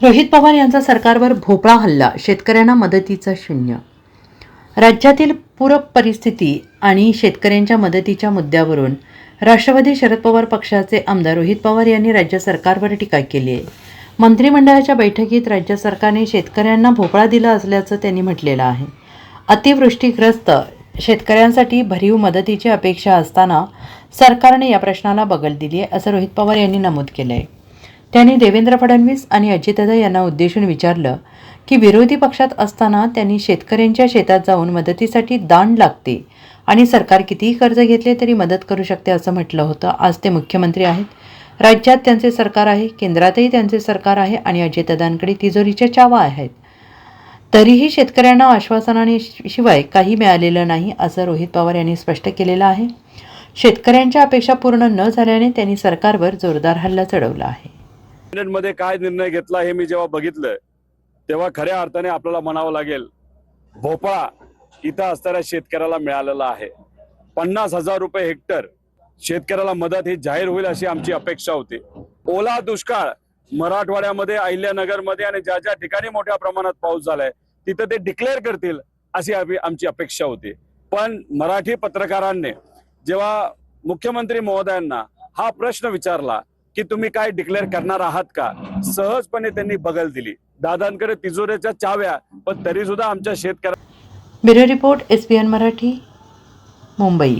रोहित पवार यांचा सरकारवर भोपळा हल्ला शेतकऱ्यांना मदतीचं शून्य. राज्यातील पूरक परिस्थिती आणि शेतकऱ्यांच्या मदतीच्या मुद्द्यावरून राष्ट्रवादी शरद पवार पक्षाचे आमदार रोहित पवार यांनी राज्य सरकारवर टीका केली आहे. मंत्रिमंडळाच्या बैठकीत राज्य सरकारने शेतकऱ्यांना भोपळा दिला असल्याचं त्यांनी म्हटलेलं आहे. अतिवृष्टीग्रस्त शेतकऱ्यांसाठी भरीव मदतीची अपेक्षा असताना सरकारने या प्रश्नाला बगल दिली आहे असं रोहित पवार यांनी नमूद केलं आहे त्यांनी देवेंद्र फडणवीस आणि अजितदादा यांना उद्देशून विचारलं की विरोधी पक्षात असताना त्यांनी शेतकऱ्यांच्या शेतात जाऊन मदतीसाठी दांड लागते आणि सरकार कितीही कर्ज घेतले तरी मदत करू शकते असं म्हटलं होतं. आज ते मुख्यमंत्री आहेत. राज्यात त्यांचे सरकार आहे केंद्रातही त्यांचे सरकार आहे आणि अजितदादांकडे तिजोरीच्या चावा आहेत. तरीही शेतकऱ्यांना आश्वासनाने शिवाय काही मिळालेलं नाही असं रोहित पवार यांनी स्पष्ट केलेलं आहे. शेतकऱ्यांच्या अपेक्षा पूर्ण न झाल्याने त्यांनी सरकारवर जोरदार हल्ला चढवला आहे. मध्ये काय निर्णय घेतला हे मी जेव्हा बघितलं तेव्हा खऱ्या अर्थाने आपल्याला म्हणावं लागेल भोपळा इथं असणाऱ्या शेतकऱ्याला मिळालेला आहे. पन्नास हजार रुपये हेक्टर शेतकऱ्याला मदत ही जाहीर होईल अशी आमची अपेक्षा होती. ओला दुष्काळ मराठवाड्यामध्ये अहिल्यानगरमध्ये आणि ज्या ज्या ठिकाणी मोठ्या प्रमाणात पाऊस झालाय तिथं ते डिक्लेअर करतील अशी आमची अपेक्षा होती. पण मराठी पत्रकारांनी जेव्हा मुख्यमंत्री महोदयांना हा प्रश्न विचारला की तुम्ही काय डिक्लेअर करणार आहात का? सहजपणे त्यांनी बगल दिली. दादांकडे तिजोऱ्याच्या चाव्या पण तरी सुद्धा आमच्या शेतकऱ्या bureau report S P N Marathi Mumbai.